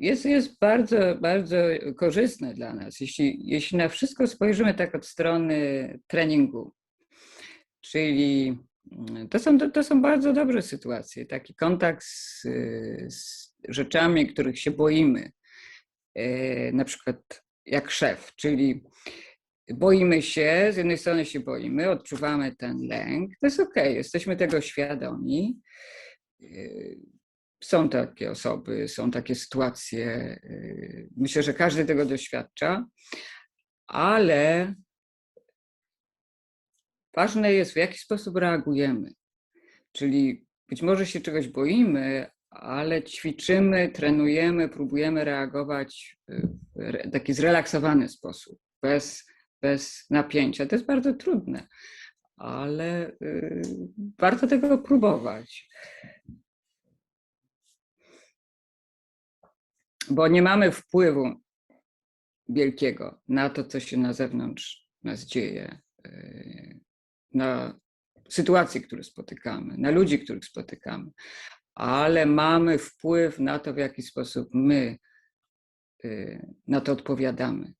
jest, jest bardzo, bardzo korzystne dla nas, jeśli, jeśli na wszystko spojrzymy tak od strony treningu. Czyli mm, to są, to są bardzo dobre sytuacje. Taki kontakt z, z rzeczami, których się boimy. E, na przykład jak szef, czyli boimy się, z jednej strony się boimy, odczuwamy ten lęk, to jest ok, jesteśmy tego świadomi. Są takie osoby, są takie sytuacje. E, myślę, że każdy tego doświadcza, ale ważne jest, w jaki sposób reagujemy. Czyli być może się czegoś boimy, ale ćwiczymy, trenujemy, próbujemy reagować w taki zrelaksowany sposób, bez, bez napięcia. To jest bardzo trudne, ale y, warto tego próbować. Bo nie mamy wpływu wielkiego na to, co się na zewnątrz nas dzieje, y, na sytuacje, które spotykamy, na ludzi, których spotykamy ale mamy wpływ na to, w jaki sposób my y, na to odpowiadamy.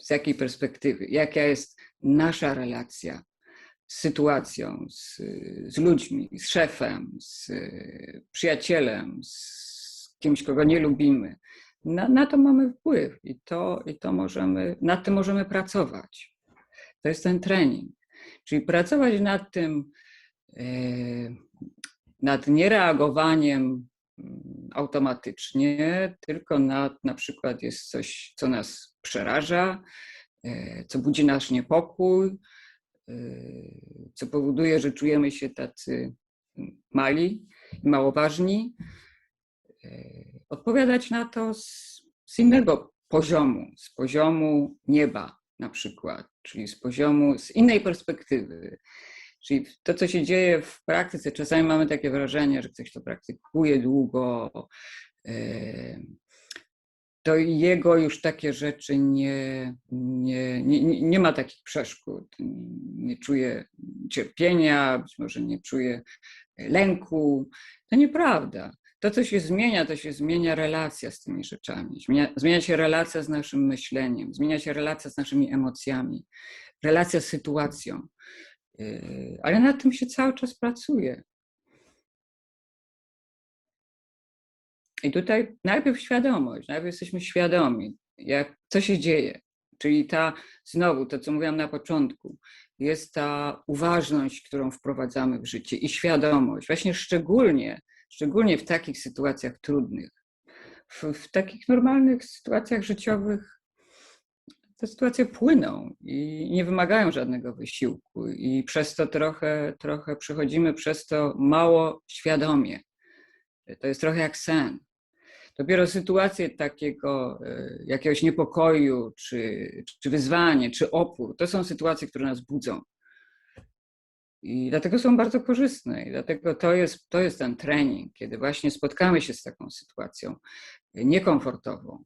Z jakiej perspektywy, jaka jest nasza relacja z sytuacją, z, z ludźmi, z szefem, z przyjacielem, z kimś, kogo nie lubimy. Na, na to mamy wpływ i, to, i to możemy, nad tym możemy pracować. To jest ten trening. Czyli pracować nad tym, yy, nad niereagowaniem mm, automatycznie, tylko nad na przykład jest coś, co nas przeraża, e, co budzi nasz niepokój, e, co powoduje, że czujemy się tacy mali i mało ważni. E, odpowiadać na to z, z innego poziomu, z poziomu nieba na przykład, czyli z poziomu, z innej perspektywy. Czyli to, co się dzieje w praktyce, czasami mamy takie wrażenie, że ktoś to praktykuje długo, e, to jego już takie rzeczy nie, nie, nie, nie ma takich przeszkód. Nie czuje cierpienia, być może nie czuje lęku. To nieprawda. To, co się zmienia, to się zmienia relacja z tymi rzeczami. Zmienia, zmienia się relacja z naszym myśleniem, zmienia się relacja z naszymi emocjami, relacja z sytuacją. Yy, ale nad tym się cały czas pracuje. I tutaj najpierw świadomość, najpierw jesteśmy świadomi, jak, co się dzieje. Czyli ta, znowu to, co mówiłam na początku, jest ta uważność, którą wprowadzamy w życie i świadomość, właśnie szczególnie, szczególnie w takich sytuacjach trudnych. W, w takich normalnych sytuacjach życiowych te sytuacje płyną i nie wymagają żadnego wysiłku, i przez to trochę, trochę przychodzimy przez to mało świadomie. To jest trochę jak sen. Dopiero sytuacje takiego e, jakiegoś niepokoju, czy, czy wyzwanie, czy opór, to są sytuacje, które nas budzą. I dlatego są bardzo korzystne. I dlatego to jest, to jest ten trening, kiedy właśnie spotkamy się z taką sytuacją niekomfortową,